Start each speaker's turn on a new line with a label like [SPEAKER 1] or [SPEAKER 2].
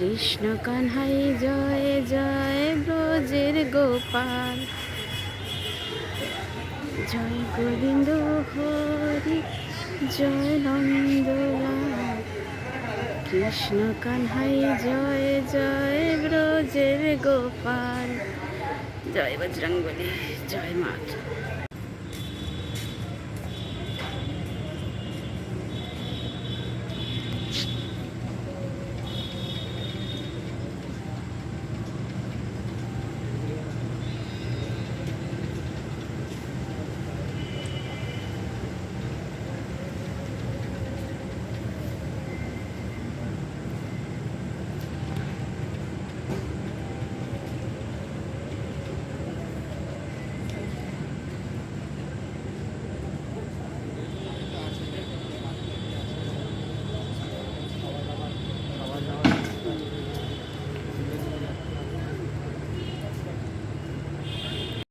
[SPEAKER 1] কৃষ্ণ কানহাই, জয় জয় ব্রজের গোপাল। জয় গোবিন্দ হরি, জয় নন্দলাল। কৃষ্ণ কানহাই, জয় জয় ব্রজের গোপাল। জয় বজরঙ্গলী জয় মাত